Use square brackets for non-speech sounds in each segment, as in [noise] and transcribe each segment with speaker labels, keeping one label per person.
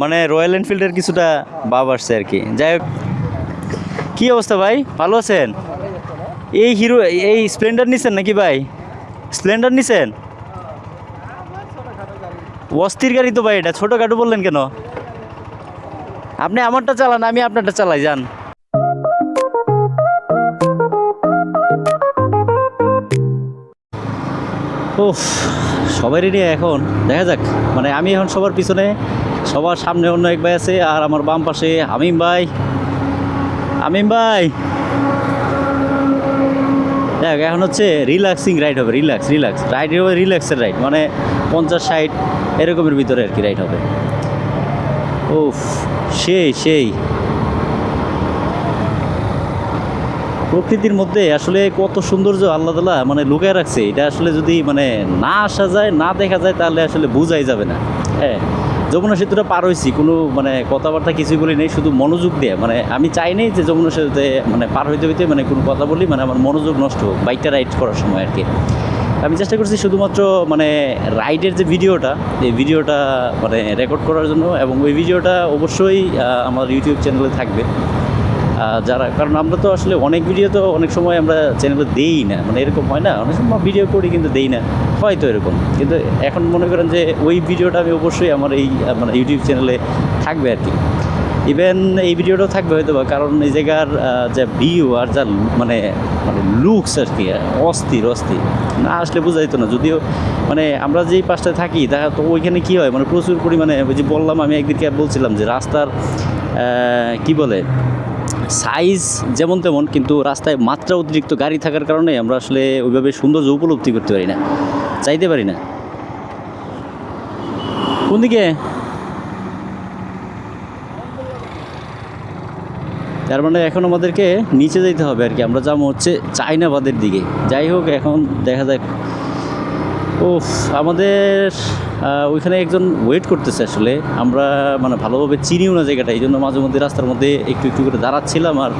Speaker 1: মানে রয়্যাল এনফিল্ডের কিছুটা ভাব আসছে আর কি। যাই হোক, কী অবস্থা ভাই? ভালো আছেন? এই হিরো এই স্প্লেন্ডার নিছেন নাকি ভাই? স্প্লেন্ডার নিছেন? অস্থির গাড়ি তো ভাই এটা ছোটো ছোটোখাটো বললেন কেন? আপনি আমারটা চালান, আমি আপনারটা চালাই, যান। উফ সবাই রেডি এখন, দেখা যাক। মানে আমি এখন সবার পিছনে, সবার সামনে অন্য এক ভাই আছে, আর আমার বাম পাশে আমিম ভাই। আমিম ভাই! দেখ, এখন হচ্ছে রিল্যাক্সিং রাইড হবে রিল্যাক্স রিল্যাক্স রাইড হবে রিল্যাক্সের রাইড মানে পঞ্চাশ, ষাট, এরকমের ভিতরে আর কি রাইড হবে। উফ, সেই সেই। প্রকৃতির মধ্যে আসলে কত সৌন্দর্য আল্লাহ তালা মানে লুকায় রাখছে, এটা আসলে যদি মানে না আসা যায়, না দেখা যায়, তাহলে আসলে বোঝাই যাবে না। হ্যাঁ যমুনা সেতুটা পার হয়েছি, কোনো মানে কথাবার্তা কিছুই বলি নেই, শুধু মনোযোগ দিয়ে। মানে আমি চাই নাই যে যমুনা সেতুতে মানে পার হইতে হইতে মানে কোনো কথা বলি মানে আমার মনোযোগ নষ্ট হোক, বাইকটা রাইড করার সময় আর কি। আমি চেষ্টা করছি শুধুমাত্র মানে রাইডের যে ভিডিওটা, এই ভিডিওটা মানে রেকর্ড করার জন্য, এবং ওই ভিডিওটা অবশ্যই আমার ইউটিউব চ্যানেলে থাকবে। যারা কারণ আমরা তো আসলে অনেক ভিডিও তো অনেক সময় আমরা চ্যানেলে দেই না। মানে এরকম হয় না, অনেক সময় ভিডিও করি কিন্তু দেই না। হয়তো এরকম। কিন্তু এখন মনে করেন যে ওই ভিডিওটা আমি অবশ্যই আমার এই মানে ইউটিউব চ্যানেলে থাকবে আর কি। ইভেন এই ভিডিওটাও থাকবে হয়তো বা কারণ এই জায়গার যা ভিউ আর যা মানে মানে লুকস আর কি, অস্থির অস্থির। না আসলে বোঝাইতো না, যদিও মানে আমরা যেই পাশটায় থাকি, তা তো ওইখানে কী হয় মানে প্রচুর পরিমাণে ওই যে বললাম, আমি একদিনকে বলছিলাম যে রাস্তার কি বলে সাইজ যেমন তেমন, কিন্তু রাস্তায় মাত্রা অতিরিক্ত গাড়ি থাকার কারণে আমরা আসলে ওইভাবে সৌন্দর্য উপলব্ধি করতে পারি না, চাইতে পারি না। কোন দিকে? তার মানে এখন আমাদেরকে নিচে যেতে হবে আর কি, আমরা যাব হচ্ছে চাইনাবাদের দিকে। যাই হোক, এখন দেখা যাক ও আমাদের ওইখানে একজন ওয়েট করতেছে আসলে। আমরা মানে ভালোভাবে চিনিও না জায়গাটা, এই জন্য মাঝে মধ্যে রাস্তার মধ্যে একটু একটু করে দাঁড়াচ্ছিলাম আর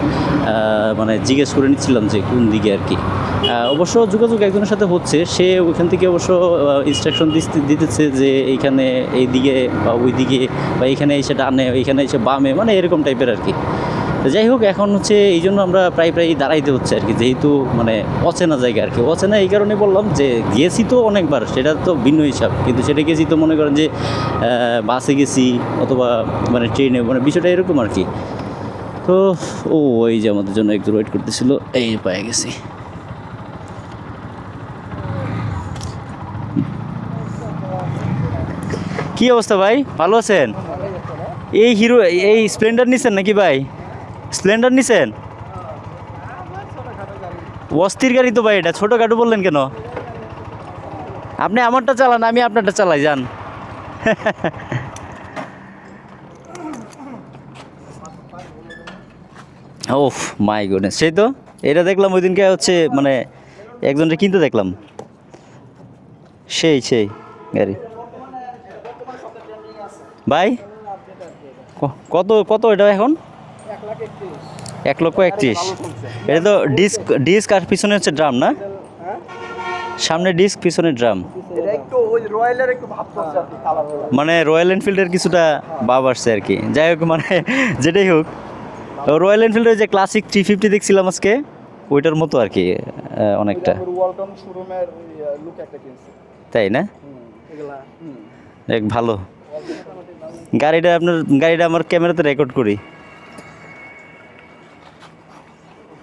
Speaker 1: মানে জিজ্ঞেস করে নিচ্ছিলাম যে কোন দিকে আর কি। অবশ্য যোগাযোগ একজনের সাথে হচ্ছে, সে ওইখান থেকে অবশ্য ইনস্ট্রাকশন দিতেছে যে এইখানে এই দিকে বা ওই দিকে বা এইখানে এসে ডানে এইখানে এসে বামে মানে এরকম টাইপের আর কি। যাই হোক, এখন হচ্ছে এই জন্য আমরা প্রায় প্রায় দাঁড়াইতে হচ্ছে আর কি, যেহেতু মানে অচেনা জায়গা আর কি। অচেনা এই কারণে বললাম যে গেছি তো অনেকবার, সেটা তো ভিন্ন হিসাব। কিন্তু সেটা গেছি তো মনে করেন যে বাসে গেছি অথবা মানে ট্রেনে মানে বিষয়টা এরকম আর কি। তো, ও ওই যে আমাদের জন্য একটু ওয়েট করতেছিল, এই পায়ে গেছি। কি অবস্থা ভাই? ভালো আছেন? এই হিরো এই স্প্লেন্ডার নিছেন নাকি ভাই? স্প্লেন্ডার নিছেন? অস্থির গাড়ি তো ভাই এটা, ছোটো ছোটোখাটো বললেন কেন? আপনি আমারটা চালান, আমি আপনারটা চালাই, যান। ওফ মাই গুডনেস সেই তো, এটা দেখলাম ওই দিনকে হচ্ছে মানে একজনটা কিনতে দেখলাম। সেই সেই গাড়ি। ভাই কত কত এটা এখন? এক লক্ষ একত্রিশ। এটা তো ডিস্ক ডিস্ক আর পিছনে হচ্ছে ড্রাম না? সামনে ডিস্ক পিছনে ড্রাম। মানে রয়্যাল এনফিল্ডের কিছুটা ভাব আসছে আর কি। যাই হোক মানে [laughs] যেটাই হোক রয়্যাল এনফিল্ডের যে ক্লাসিক থ্রি ফিফটি দেখছিলাম আজকে ওইটার মতো আর কি অনেকটা।
Speaker 2: কিনছে।
Speaker 1: তাই না? দেখ ভালো। গাড়িটা আপনার গাড়িটা আমার ক্যামেরাতে রেকর্ড করি।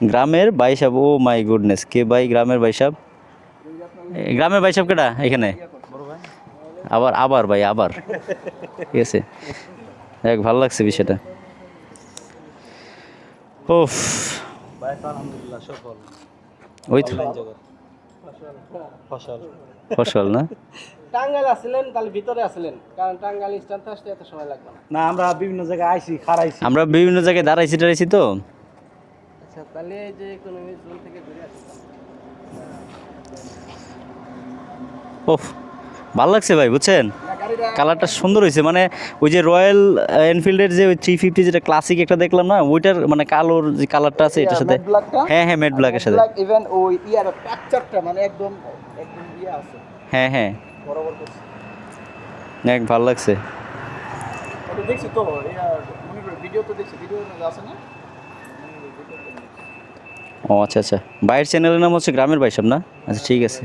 Speaker 1: গ্রামের বাইসাব ও মাই গুডনেস কে ভাই গ্রামের বাইসাব গ্রামের বাইসাব কেটা এখানে? আবার আবার ভাই আবার। ঠিক আছে। এক ভালো লাগছে বিষয়টা।
Speaker 2: সফল
Speaker 1: ওই তো।
Speaker 2: ফসল।
Speaker 1: ফসল না?
Speaker 2: টাঙ্গাইল আসলেন তাহলে ভিতরে আসলেন। কারণ টাঙ্গাইল স্ট্যান্ড আসতে এত সময় লাগবে না।
Speaker 3: না আমরা বিভিন্ন জায়গায় আইছি খারাইছি
Speaker 1: আমরা বিভিন্ন জায়গায় দাঁড়াইছি টাড়াইছি তো।
Speaker 2: আচ্ছা তাহলে যে ইকোনমি জোন থেকে ঘুরে আসলাম
Speaker 1: ওফ ভালো লাগছে ভাই বুঝছেন? কালারটা সুন্দর হয়েছে মানে ওই যে রয়্যাল এনফিল্ডের যে থ্রি ফিফটি যেটা ক্লাসিক একটা দেখলাম না ওইটার মানে কালোর যে কালারটা আছে এটার সাথে হ্যাঁ হ্যাঁ মেট ব্ল্যাকের সাথে।
Speaker 2: ইভেন ওই ইয়ার টেক্সচারটা মানে একদম একদম ইয়ে আছে।
Speaker 1: হ্যাঁ হ্যাঁ।
Speaker 2: বরাবর করছে।
Speaker 1: এক ভালো লাগছে।
Speaker 4: দেখছি তো ভিডিও তো দেখছি ভিডিও আছে না?
Speaker 1: ও আচ্ছা আচ্ছা বাইরের চ্যানেলের নাম হচ্ছে গ্রামের বাইসব না আচ্ছা ঠিক আছে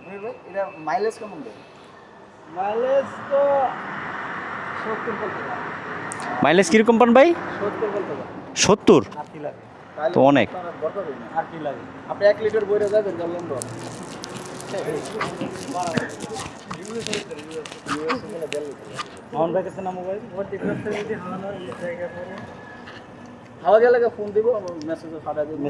Speaker 4: মনির ভাই এটা মাইলেজ কেমন দেয়
Speaker 2: মাইলেজ তো সত্তর বলতে পারে
Speaker 1: মাইলেজ কীরকম পান ভাই
Speaker 2: সত্তর বলতে পারে
Speaker 1: সত্তর
Speaker 3: আর কি লাগে
Speaker 1: তো অনেক।
Speaker 4: আপনার দরকার হবে
Speaker 3: আর কি লাগে
Speaker 4: আপনি এক লিটার বইরে যাবেন জানলেন তো
Speaker 3: মোহন ভাই কাছে না মোবাইল
Speaker 4: হাওয়া গেলে ফোন দিব মেসেজে পাঠা দিব।